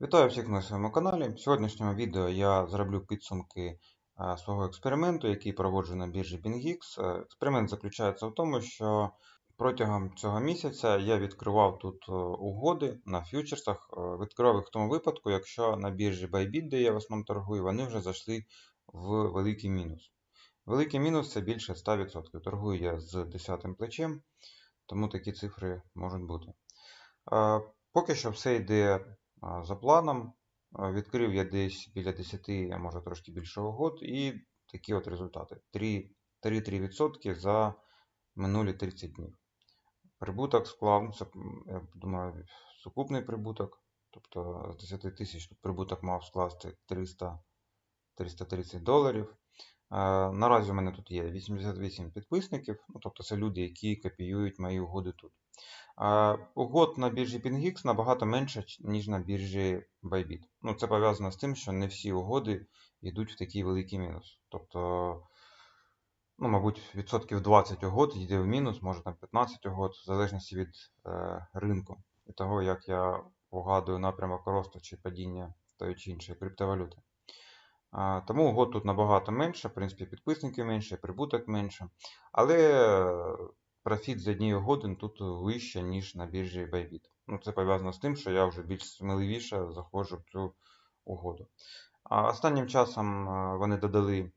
Вітаю всіх на своєму каналі. В сьогоднішньому відео я зроблю підсумки свого експерименту, який проводжу на біржі BingX. Е, Експеримент заключається в тому, що протягом цього місяця я відкривав тут е, угоди на фьючерсах. Е, Відкривав їх в тому випадку, якщо на біржі Bybit, де я в основному торгую, вони вже зайшли в великий мінус. Великий мінус це більше 100%. Торгую я з 10 плечем, тому такі цифри можуть бути. Поки що все йде за планом. Відкрив я десь біля 10, а може трошки більше угод, і такі от результати. 3-3% за минулі 30 днів. Прибуток склав, ну, це, я думаю, сукупний прибуток. Тобто з 10 тисяч прибуток мав скласти 300, 330 доларів. Наразі у мене тут є 88 підписників, ну, тобто це люди, які копіюють мої угоди тут. Е, Угод на біржі PingX набагато менше, ніж на біржі Bybit. Ну, це пов'язано з тим, що не всі угоди йдуть в такий великий мінус. Тобто, ну, мабуть, відсотків 20 угод йде в мінус, може там 15 угод, в залежності від е, ринку і того, як я угадую напрямок росту чи падіння тої чи іншої криптовалюти. А, Тому угод тут набагато менше, в принципі, підписників менше, прибуток менше. Але е, профіт з однієї угоди тут вище, ніж на біржі Bybit. Ну, це пов'язано з тим, що я вже більш сміливіше заходжу в цю угоду. А останнім часом е, вони додали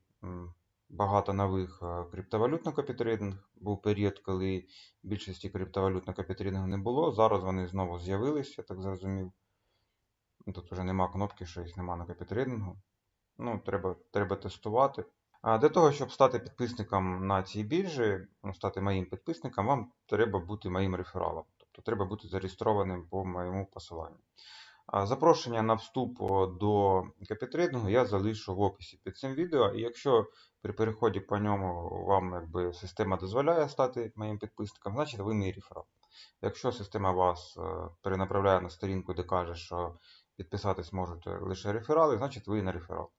багато нових е, криптовалют на копітрейдинг. Був період, коли більшості криптовалют на копітрейдингу не було. Зараз вони знову з'явились, я так зрозумів. Тут вже нема кнопки, що їх нема на копітрейдингу. Ну, треба, треба тестувати. Для того, щоб стати підписником на цій біржі, ну, стати моїм підписником, вам треба бути моїм рефералом. Тобто треба бути зареєстрованим по моєму посиланню. Запрошення на вступ до капітрейдингу я залишу в описі під цим відео. І якщо при переході по ньому вам якби, система дозволяє стати моїм підписником, значить ви мій реферал. Якщо система вас е, перенаправляє на сторінку, де каже, що підписатись можуть лише реферали, значить ви не реферал.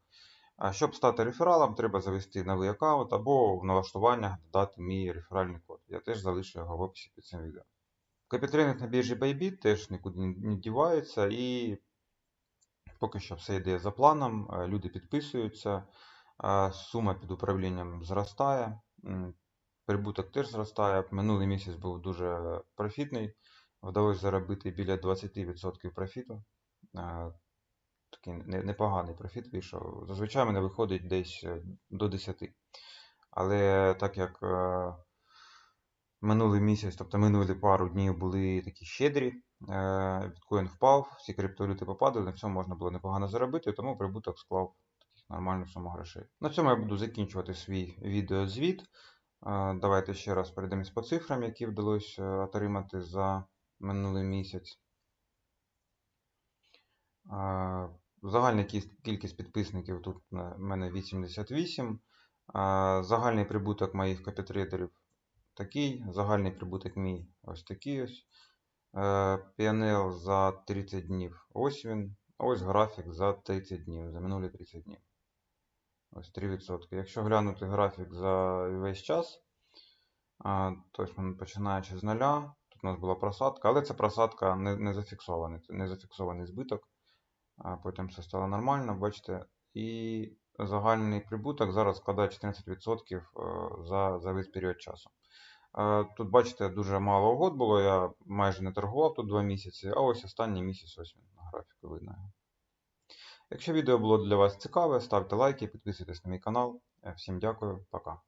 Щоб стати рефералом, треба завести новий аккаунт або в налаштуваннях додати мій реферальний код. Я теж залишу його в описі під цим відео. Капітрейнинг на біржі Bybit теж нікуди не дівається і поки що все йде за планом. е, Люди підписуються, е, сума під управлінням зростає, прибуток теж зростає. Минулий місяць був дуже профітний. Вдалося заробити біля 20% профіту. Такий непоганий профіт вийшов. Зазвичай мене виходить десь е, до 10. Але так як е, минулий місяць, тобто минулі пару днів були такі щедрі, е, біткоін впав, всі криптовалюти попадали, на цьому можна було непогано заробити, тому прибуток склав таких нормальну суму грошей. На цьому я буду закінчувати свій відеозвіт. Давайте ще раз перейдемось по цифрам, які вдалося отримати за минулий місяць. Загальна кількість підписників тут в мене 88. Е, Загальний прибуток моїх копітрейдерів такий. Загальний прибуток мій ось такий ось. Е, PNL за 30 днів. Ось він. Ось графік за 30 днів, за минулі 30 днів. Ось 3%. Якщо глянути графік за весь час, тобто починаючи з нуля, тут у нас була просадка, але ця просадка не, зафіксована, не зафіксований збиток. А потім все стало нормально, бачите. І загальний прибуток зараз складає 14% е, за, за весь період часу. Е, Тут, бачите, дуже мало угод було, я майже не торгував тут 2 місяці, а ось останній місяць ось він на графіку видно. Якщо відео було для вас цікаве, ставте лайки, підписуйтесь на мій канал. Е, Всім дякую, пока.